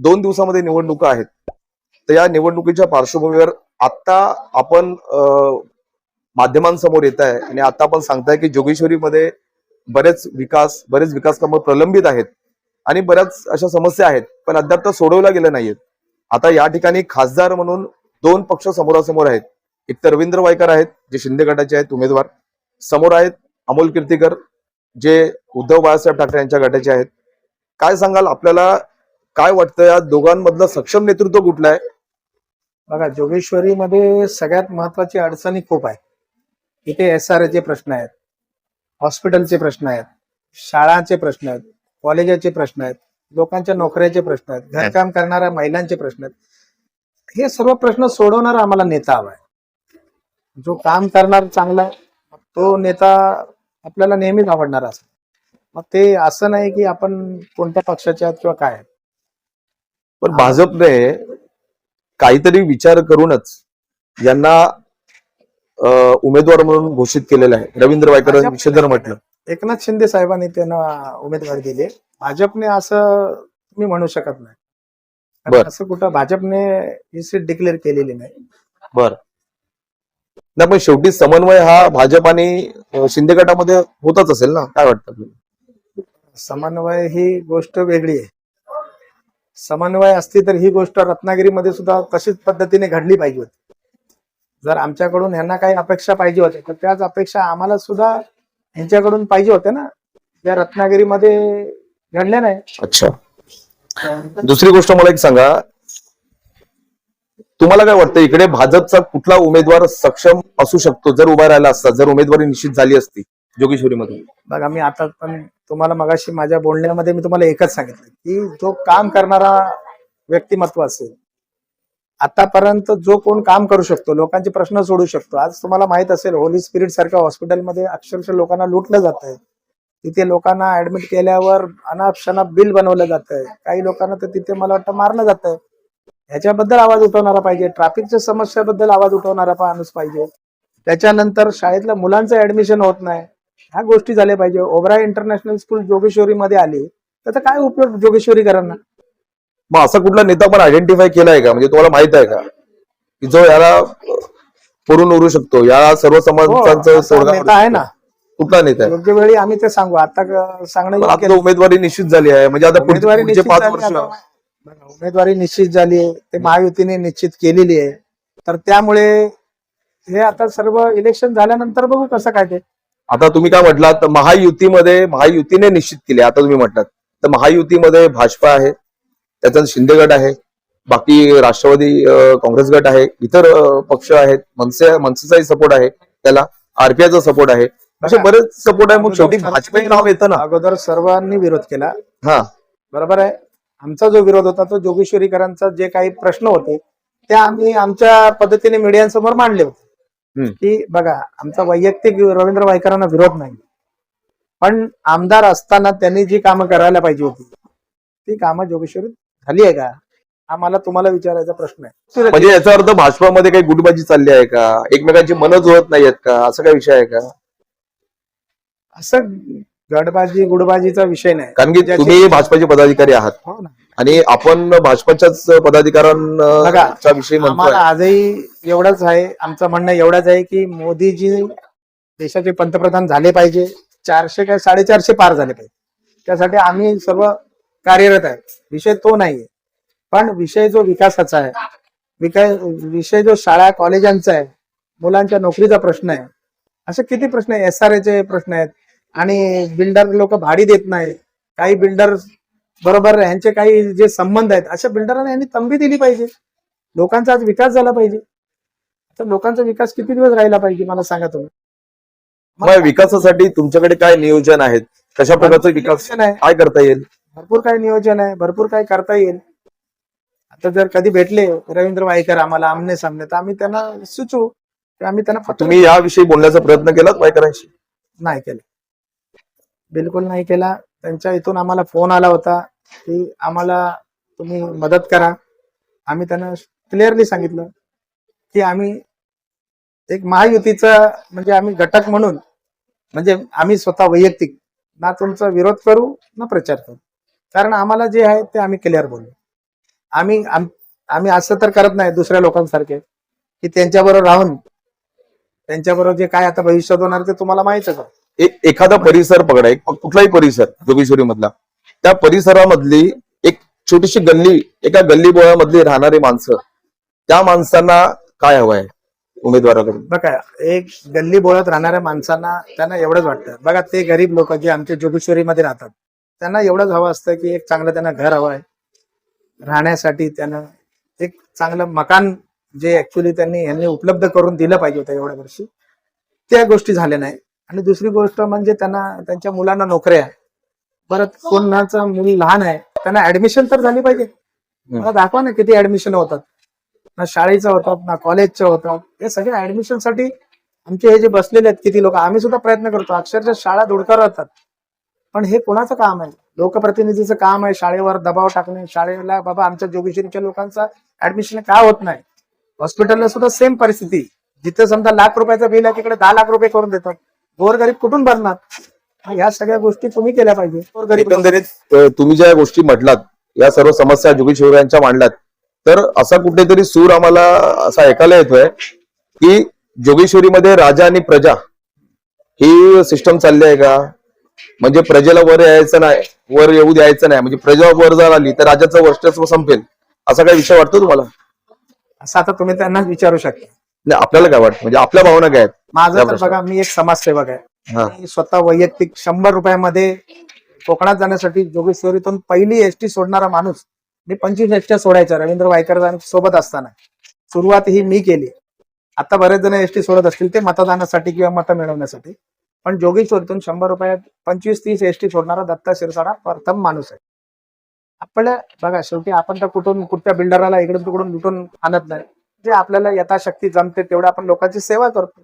दोन दिवसामध्ये निवडणुका आहेत. तर या निवडणुकीच्या पार्श्वभूमीवर आता आपण माध्यमांसमोर येत आहे आणि आता आपण सांगताय की जोगेश्वरीमध्ये बरेच विकास बरेच विकास कामं प्रलंबित आहेत आणि बऱ्याच अशा समस्या आहेत पण अद्याप त्या सोडवल्या गेल्या नाहीयेत. आता या ठिकाणी खासदार म्हणून दोन पक्ष समोरासमोर आहेत. एक तर रवींद्र वायकर आहेत जे शिंदे गटाचे आहेत उमेदवार. समोर आहेत अमोल कीर्तीकर जे उद्धव बाळासाहेब ठाकरे यांच्या गटाचे आहेत. काय सांगाल आपल्याला काय वाटतं या दोघांमधलं सक्षम नेतृत्व कुठलं आहे? बघा जोगेश्वरीमध्ये सगळ्यात महत्वाची अडचणी खूप आहे इथे एस आर चे प्रश्न आहेत. हॉस्पिटलचे प्रश्न आहेत. शाळाचे प्रश्न आहेत. कॉलेजाचे प्रश्न आहेत. लोकांच्या नोकऱ्याचे प्रश्न आहेत. घरकाम करणाऱ्या महिलांचे प्रश्न आहेत. हे सर्व प्रश्न सोडवणारा आम्हाला नेता हवा आहे. जो काम करणार चांगला आहे तो नेता आपल्याला नेहमीच आवडणार असतो मग ते असं नाही की आपण कोणत्या पक्षाचे आहात किंवा काय आहेत. पण भाजपने काहीतरी विचार करूनच यांना उमेदवार म्हणून घोषित केलेलं आहे. रवींद्र वायकर जर म्हटलं. एकनाथ शिंदे साहेबांनी त्यांना उमेदवारी दिली. भाजपने असं तुम्ही म्हणू शकत नाही. असं कुठं भाजपने ही सीट डिक्लेअर केलेली नाही. बर. नाही पण शेवटी समन्वय हा भाजप आणि शिंदे गटामध्ये होतच असेल ना? काय वाटतं? समन्वय ही गोष्ट वेगळी आहे. समन्वय असती तर ही गोष्ट रत्नागिरीमध्ये सुद्धा तशीच पद्धतीने घडली पाहिजे होती? जर आमच्याकडून ह्यांना काही अपेक्षा पाहिजे होत्या तर त्याच अपेक्षा आम्हाला सुद्धा ह्यांच्याकडून पाहिजे होत्या ना? त्या रत्नागिरीमध्ये घडल्या नाही. अच्छा. दुसरी गोष्ट मला एक सांगा. तुम्हाला काय वाटतं इकडे भाजपचा कुठला उमेदवार सक्षम असू शकतो? जर उभा राहिला असता जर उमेदवारी निश्चित झाली असती जोगेश्वरीमधून. बघा मी आता पण तुम्हाला मगाशी माझ्या बोलण्यामध्ये मी तुम्हाला एकच सांगितलं की जो काम करणारा व्यक्तिमत्व असेल आतापर्यंत जो कोण काम करू शकतो लोकांचे प्रश्न सोडू शकतो आज तुम्हाला माहीत असेल होली स्पिरिट सारख्या हॉस्पिटलमध्ये अक्षरशः लोकांना लुटलं जात आहे तिथे लोकांना ऍडमिट केल्यावर अनापशनाप बिल बनवलं जात आहे काही लोकांना तर तिथे मला वाटतं मारलं जात आहे ह्याच्याबद्दल आवाज उठवणारा पाहिजे ट्रॅफिकच्या समस्याबद्दल आवाज उठवणारा माणूस पाहिजे. त्याच्यानंतर शाळेतल्या मुलांचं ऍडमिशन होत नाही. ह्या गोष्टी झाल्या पाहिजे. ओबराय इंटरनॅशनल स्कूल जोगेश्वरीमध्ये आली. त्याचा काय उपयोग जोगेश्वरीकरांना? मग असा कुठला नेता पण आयडेंटिफाय केलाय का? म्हणजे तुम्हाला माहीत आहे का? की जो याला पुरून उरू शकतो. या सर्व हो, समाजांचं नेता आहे ना. कुठला नेता योग्य वेळी आम्ही ते सांगू. आता सांगणं उमेदवारी निश्चित झाली आहे. म्हणजे आता उमेदवारी पाच वर्ष उमेदवारी निश्चित झाली आहे. ते महायुतीने निश्चित केलेली आहे. तर त्यामुळे हे आता सर्व इलेक्शन झाल्यानंतर बघू कसं काय ते. आता तुम्ही काय म्हटलात तर महायुतीमध्ये महायुतीने निश्चित केले आता तुम्ही म्हटलात. तर महायुतीमध्ये भाजपा आहे त्याच्यात शिंदे गट आहे बाकी राष्ट्रवादी काँग्रेस गट आहे इतर पक्ष आहेत मनसे मनसेचाही सपोर्ट आहे त्याला आरपीआयचा सपोर्ट आहे. असे बरेच सपोर्ट आहे मग शेवटी भाजपा नाव येतं ना. अगोदर सर्वांनी विरोध केला. हा. बरोबर आहे? आमचा जो विरोध होता तो जोगेश्वरीकरांचा जे काही प्रश्न होते ते आम्ही आमच्या पद्धतीने मीडियांसमोर मांडले होते. की बघा आमचा वैयक्तिक रवींद्र वायकरांना विरोध नाही. पण आमदार असताना त्यांनी जी कामं करायला पाहिजे होती ती कामं जोगेश्वरीत झाली आहे का? हा मला तुम्हाला विचारायचा प्रश्न आहे. म्हणजे याचा अर्थ भाजपामध्ये काही गुटबाजी चालली आहे का? एकमेकांची मनं जुळत नाहीयेत का? असं काही विषय आहे का? असं गडबाजी गुडबाजीचा विषय नाही. कारण की तुम्ही भाजपाचे पदाधिकारी आहात. हो ना. आणि आपण भाजपाच्याच पदाधिकाऱ्यांच्या विषयी म्हणतोय. आम्हाला आजही एवढंच आहे. आमचं म्हणणं एवढंच आहे की मोदीजी देशाचे पंतप्रधान झाले पाहिजे. चारशे काय साडेचारशे पार झाले पाहिजे. त्यासाठी आम्ही सर्व कार्यरत आहे. विषय तो नाहीये. पण विषय जो विकासाचा आहे विकास विषय जो शाळा कॉलेजांचा आहे मुलांच्या नोकरीचा प्रश्न आहे असे किती प्रश्न आहे? एस आर चे प्रश्न आहेत आणि बिल्डर लोक भाडी देत नाहीत काही बिल्डर बरोबर यांचे काही जे संबंध आहेत अशा बिल्डरांना यांनी तंबी दिली पाहिजे. लोकांचा आज विकास झाला पाहिजे. तर लोकांचा विकास किती दिवस राहिला पाहिजे मला सांगा तुम्ही. विकासासाठी तुमच्याकडे काय नियोजन आहेत? कशा प्रकारचं विकास काय करता येईल? भरपूर काही नियोजन आहे भरपूर काही करता येईल. आता जर कधी भेटले रवींद्र वाईकर आम्हाला आमने सामने तर आम्ही त्यांना सुचवू. की आम्ही त्यांना तुम्ही याविषयी बोलण्याचा प्रयत्न केलात वायकरांशी? नाही केलं. बिलकुल नाही केला. त्यांच्या इथून आम्हाला फोन आला होता की आम्हाला तुम्ही मदत करा. आम्ही त्यांना क्लिअरली सांगितलं की आम्ही एक महायुतीचा म्हणजे आम्ही घटक म्हणून म्हणजे आम्ही स्वतः वैयक्तिक ना तुमचा विरोध करू ना प्रचार करू. कारण आम्हाला जे आहे ते आम्ही क्लिअर बोलू आम्ही आम- आम्ही असं तर करत नाही दुसऱ्या लोकांसारखे की त्यांच्याबरोबर राहून त्यांच्याबरोबर जे काय आता भविष्यात होणार ते तुम्हाला माहीतच आहे. एखादा परिसर पकडा एक कुठलाही परिसर जोगेश्वरी मधला त्या परिसरामधली एक छोटीशी गल्ली एका गल्ली बोळामधली राहणारी माणसं त्या माणसांना काय हवं आहे उमेदवाराकडून? बघा एक गल्ली बोळात राहणाऱ्या माणसांना त्यांना एवढंच वाटतं. बघा ते गरीब लोक जे आमच्या जोगेश्वरीमध्ये राहतात त्यांना एवढंच हवं असतं की एक चांगलं त्यांना घर हवं आहे राहण्यासाठी त्यांना एक चांगलं मकान जे ऍक्च्युली त्यांनी यांनी उपलब्ध करून दिलं पाहिजे होतं एवढ्या वर्षी. त्या गोष्टी झाल्या नाही आणि दुसरी गोष्ट म्हणजे त्यांना त्यांच्या मुलांना नोकऱ्या. परत कोणाचं मूल लहान आहे त्यांना ऍडमिशन तर झाली पाहिजे. मला दाखवा ना किती ऍडमिशन होतात. ना शाळेचं होतात ना कॉलेजचं होतात हे सगळे ऍडमिशनसाठी आमचे हे जे बसलेले आहेत किती लोक आम्ही सुद्धा प्रयत्न करतो. अक्षरशः शाळा धुडकार होतात पण हे कोणाचं काम आहे? लोकप्रतिनिधीचं काम आहे शाळेवर दबाव टाकणे. शाळेला बाबा आमच्या जोगेश्वरीच्या लोकांचा ऍडमिशन का होत नाही? हॉस्पिटलला सुद्धा सेम परिस्थिती. जिथे समजा लाख रुपयाचं बिल आहे तिकडे दहा लाख रुपये करून देतात. गोरगरीब कुठून भरणार? ह्या सगळ्या गोष्टी तुम्ही केल्या पाहिजे. गोरगरीब एकंदरीत अ, तुम्ही ज्या गोष्टी म्हटलात या सर्व समस्या जोगेश्वरांच्या मांडल्यात तर असा कुठेतरी सूर आम्हाला असा ऐकायला येतोय की जोगेश्वरीमध्ये राजा आणि प्रजा ही सिस्टम चालली आहे का? म्हणजे प्रजेला वर यायचं नाही वर येऊ द्यायचं नाही. म्हणजे प्रजा वर जर आली तर राजाचं वर्चस्व संपेल. असा काही विषय वाटतो तुम्हाला? असं आता तुम्ही त्यांना विचारू शकता. नाही आपल्याला काय वाटतं? म्हणजे आपल्या भावना काय आहेत? माझं तर. बघा मी एक समाजसेवक आहे. मी स्वतः वैयक्तिक शंभर रुपयामध्ये कोकणात जाण्यासाठी जोगेश्वरीतून पहिली एसटी सोडणारा माणूस मी पंचवीस एसट्या सोडायच्या रवींद्र वायकर सोबत असताना. सुरुवात ही मी केली. आता बरेच जण एसटी सोडत असतील ते मतदानासाठी किंवा मतं मिळवण्यासाठी. पण जोगेश्वरीतून शंभर रुपयात पंचवीस तीस एसटी सोडणारा दत्ता शिरसाडा प्रथम माणूस आहे. आपल्या बघा शेवटी आपण तर कुठून कुठच्या बिल्डराला इकडून तिकडून लुटून आणत नाही. जे आपल्याला यथाशक्ती जमते तेवढं आपण लोकांची सेवा करतो.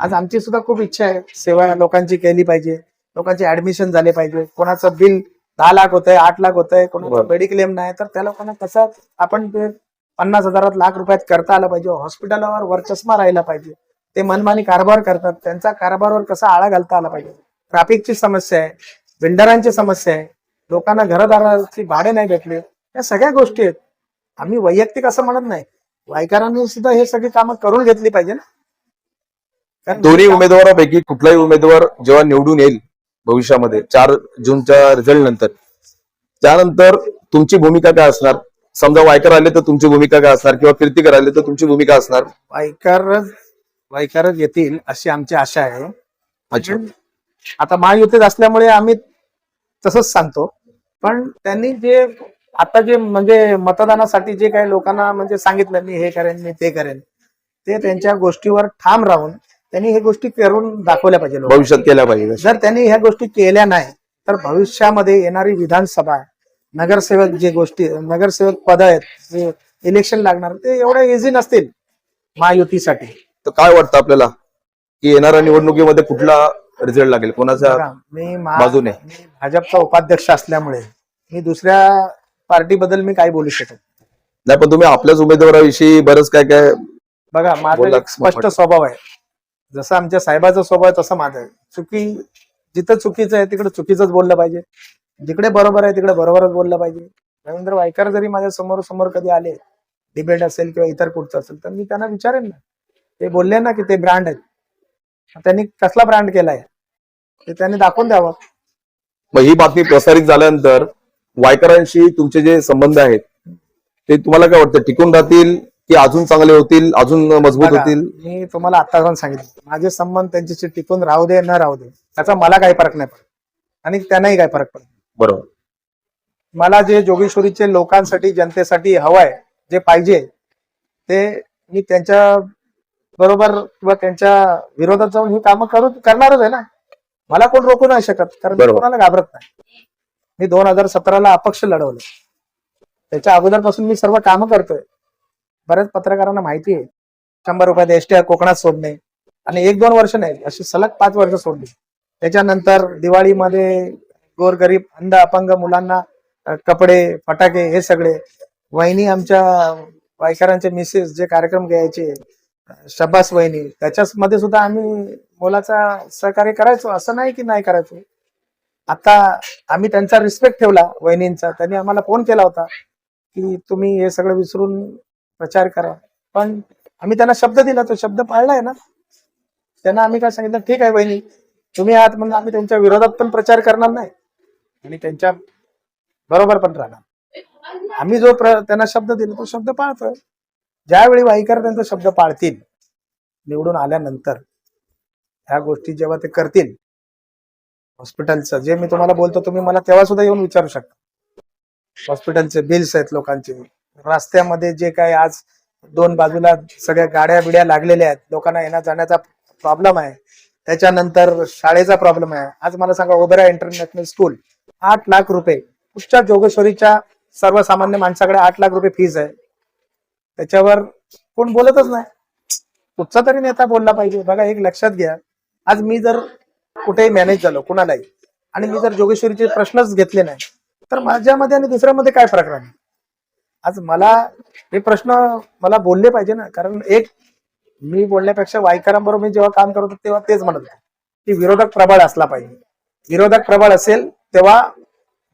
आज आमची सुद्धा खूप इच्छा आहे सेवा लोकांची केली पाहिजे लोकांचे ऍडमिशन झाले पाहिजे. कोणाचं बिल दहा लाख होत आहे आठ लाख होत आहे कोणाचं. मेडिक्लेम नाही तर त्या लोकांना कसं आपण ते पन्नास हजारात लाख रुपयात करता आलं पाहिजे. हॉस्पिटलवर वरचष्मा राहिला पाहिजे. ते मनमानी कारभार करतात. त्यांचा कारभारवर कसा आळा घालता आला पाहिजे. ट्रॅफिकची समस्या आहे बिल्डरांची समस्या आहे. लोकांना घरदाराची भाडे नाही भेटले. या सगळ्या गोष्टी आहेत. आम्ही वैयक्तिक असं म्हणत नाही. वायकरांनी सुद्धा हे सगळी कामं करून घेतली पाहिजे ना? कारण दोन्ही उमेदवारापैकी कुठलाही उमेदवार जेव्हा निवडून येईल भविष्यामध्ये चार जूनच्या रिझल्ट नंतर. त्यानंतर तुमची भूमिका काय असणार? समजा वायकर आले तर तुमची भूमिका काय असणार? किंवा कीर्तीकर आले तर तुमची भूमिका असणार? वायकरच वायकरच येतील अशी आमची आशा आहे. अच्छा. आता महायुतीत असल्यामुळे आम्ही तसंच सांगतो. पण त्यांनी जे आता जे म्हणजे मतदानासाठी जे काही लोकांना म्हणजे सांगितलं मी हे करेन मी ते करेन ते त्यांच्या गोष्टीवर ठाम राहून त्यांनी हे गोष्टी करून दाखवल्या पाहिजे. भविष्यात केल्या पाहिजे जर त्यांनी ह्या गोष्टी केल्या नाही तर भविष्यामध्ये येणारी विधानसभा नगरसेवक जे गोष्टी नगरसेवक पद आहेत इलेक्शन लागणार ते एवढे इझी नसतील महायुतीसाठी तर काय वाटतं आपल्याला की येणाऱ्या निवडणुकीमध्ये कुठला रिझल्ट लागेल कोणाच्या बघा, मी बाजूने. भाजपचा उपाध्यक्ष असल्यामुळे मी दुसऱ्या पार्टीबद्दल मी काही बोलू शकत नाही. पण तुम्ही आपल्याच उमेदवाराविषयी बरंच काय काय बघा माझा एक स्पष्ट स्पष्ट. स्वभाव आहे. जसं आमच्या साहेबाचा स्वभाव आहे तसं माझा आहे. चुकी जिथं चुकीचं आहे तिकडे चुकीचंच बोललं पाहिजे. जिकडे बरोबर आहे तिकडे बरोबरच बोललं पाहिजे. रवींद्र वायकर जरी माझ्यासमोर समोर कधी आले डिबेट असेल किंवा इतर कुठचं असेल तर मी त्यांना विचारेन ना. ते बोलले ना की ते ब्रँड आहेत. त्यांनी कसला ब्रँड केलाय? ते त्यांनी दाखवून द्यावं. मग ही बातमी प्रसारित झाल्यानंतर वायकरांशी तुमचे जे संबंध आहेत ते तुम्हाला काय वाटतं? टिकून राहतील की अजून चांगले होतील अजून मजबूत बघा, होतील? मी तुम्हाला आता पण सांगितलं. माझे संबंध त्यांच्याशी टिकून राहू दे न राहू दे त्याचा मला काही फरक नाही पडत. आणि त्यांनाही काही फरक पडत. बरोबर. मला जे जोगेश्वरीचे लोकांसाठी जनतेसाठी हवंय जे पाहिजे ते मी त्यांच्या बरोबर किंवा त्यांच्या विरोधात जाऊन ही कामं करू करणारच आहे ना. मला कोण रोखू नाही शकत कारण मी बरोबर. कोणाला घाबरत नाही. मी दोन हजार सतराला अपक्ष लढवलं. त्याच्या अगोदरपासून मी सर्व कामं करतोय. बऱ्याच पत्रकारांना माहिती आहे. शंभर रुपयात एसटी कोकणात सोडणे. आणि एक दोन वर्ष नाही अशी सलग पाच वर्ष सोडली. त्याच्यानंतर दिवाळीमध्ये गोरगरीब अंध अपंग मुलांना कपडे फटाके हे सगळे. वहिनी आमच्या वायकरांचे मिसेस जे कार्यक्रम घ्यायचे अ, शब्बास वहिनी. त्याच्यामध्ये सुद्धा आम्ही मोलाचा सहकार्य करायचो. असं नाही की नाही करायचो. आता आम्ही त्यांचा रिस्पेक्ट ठेवला वहिनींचा. त्यांनी आम्हाला फोन केला होता की तुम्ही हे सगळं विसरून प्रचार करा. पण आम्ही त्यांना शब्द दिला. तो शब्द पाळलाय ना. त्यांना आम्ही काय सांगितलं ठीक आहे बहिणी तुम्ही आहात म्हणून आम्ही त्यांच्या विरोधात पण प्रचार करणार नाही. आणि त्यांच्या बरोबर पण राहणार. आम्ही जो प्र- त्यांना शब्द दिला तो शब्द पाळतोय. ज्यावेळी वाईकर त्यांचा शब्द पाळतील निवडून आल्यानंतर ह्या गोष्टी जेव्हा ते करतील हॉस्पिटलचं. जे मी तुम्हाला बोलतो तुम्ही मला तेव्हा सुद्धा येऊन विचारू शकता. हॉस्पिटलचे बिल्स आहेत लोकांचे. रस्त्यामध्ये जे काय आज दोन बाजूला सगळ्या गाड्या बिड्या लागलेल्या आहेत लोकांना येण्या जाण्याचा प्रॉब्लेम आहे. त्याच्यानंतर शाळेचा प्रॉब्लेम आहे. आज मला सांगा ओबेरा इंटरनॅशनल स्कूल आठ लाख रुपये. कुठच्या जोगेश्वरीच्या सर्वसामान्य माणसाकडे आठ लाख रुपये फीज आहे. त्याच्यावर कोण बोलतच नाही. कुठचा तरी नेता बोलला पाहिजे. बघा एक लक्षात घ्या. आज मी जर कुठेही मॅनेज झालो कुणालाही आणि मी जर जोगेश्वरीचे प्रश्नच घेतले नाही तर माझ्यामध्ये आणि दुसऱ्यामध्ये काय फरक राहील आज मला हे प्रश्न मला बोलले पाहिजे ना कारण एक मी बोलण्यापेक्षा वायकरांबरोबर मी जेव्हा काम करत होतो तेव्हा तेच म्हणत होतो की विरोधक प्रबळ असला पाहिजे. विरोधक प्रबळ असेल तेव्हा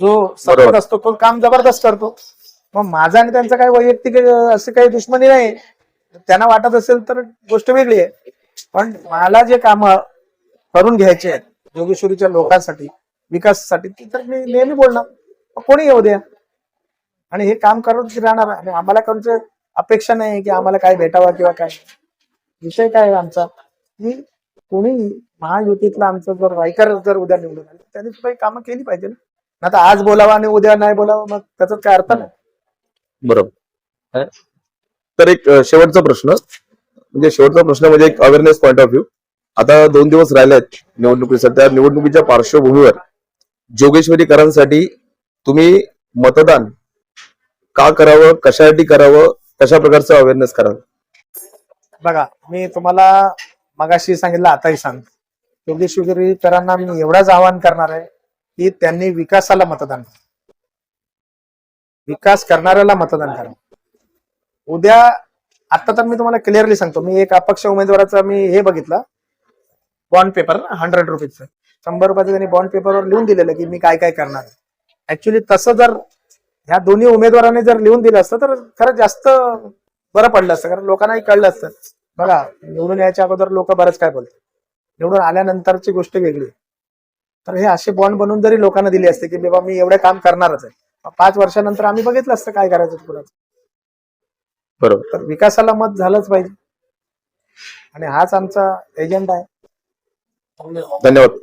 जो सपोर्ट. असतो तो काम जबरदस्त करतो. मग माझा आणि त्यांचा काही वैयक्तिक असं काही दुश्मनी नाही. त्यांना वाटत असेल तर गोष्ट वेगळी आहे. पण मला जे काम करून घ्यायचे आहेत जोगेश्वरीच्या लोकांसाठी विकासासाठी ती तर मी नेहमी बोलणार. कोणी येऊ द्या? आणि हे काम करत राहणार आणि आम्हाला कोणते अपेक्षा नाही की आम्हाला काय भेटावं किंवा काय. विषय काय आहे आमचा? की कोणी महायुतीतला आमचं जर वायकर जर उद्या निवडून आले त्यांनी सुद्धा काम कामं केली पाहिजे ना. आता आज बोलावा आणि उद्या नाही बोलावं मग त्याचा काय अर्थ नाही. बरोबर. तर एक शेवटचा प्रश्न. म्हणजे शेवटचा प्रश्न म्हणजे एक अवेअरनेस पॉईंट ऑफ व्ह्यू आता दोन दिवस राहिले आहेत निवडणुकीसाठी त्या निवडणुकीच्या पार्श्वभूमीवर जोगेश्वरीकरांसाठी तुम्ही मतदान का करावं कशासाठी करावं कशा प्रकारचं अवेअरनेस करावं? बघा मी तुम्हाला मगाशी सांगितलं आताही सांगतो योगेश्वरीकरांना मी एवढाच आवाहन करणार आहे की त्यांनी विकासाला मतदान विकास करणाऱ्याला मतदान करा. उद्या आता तर मी तुम्हाला क्लिअरली सांगतो. मी एक अपक्ष उमेदवाराचा मी हे बघितलं. बॉन्ड पेपर हंड्रेड रुपीजचं शंभर रुपयाचं त्यांनी बॉन्ड पेपरवर लिहून दिलेलं की मी काय काय करणार. ऍक्च्युली तसं जर ह्या दोन्ही उमेदवारांनी जर लिहून दिलं असतं तर खरंच जास्त बरं पडलं असतं कारण लोकांनाही कळलं असतं. बघा निवडून यायच्या अगोदर लोक बरंच काय बोलतात. निवडून आल्यानंतरची गोष्ट वेगळी. तर हे असे बॉन्ड बनवून जरी लोकांना दिले असते की बाबा मी एवढं काम करणारच आहे. पाच वर्षानंतर आम्ही बघितलं असतं काय करायचं पुढं. बरोबर. तर विकासाला मत झालंच पाहिजे. आणि हाच आमचा एजेंडा आहे. धन्यवाद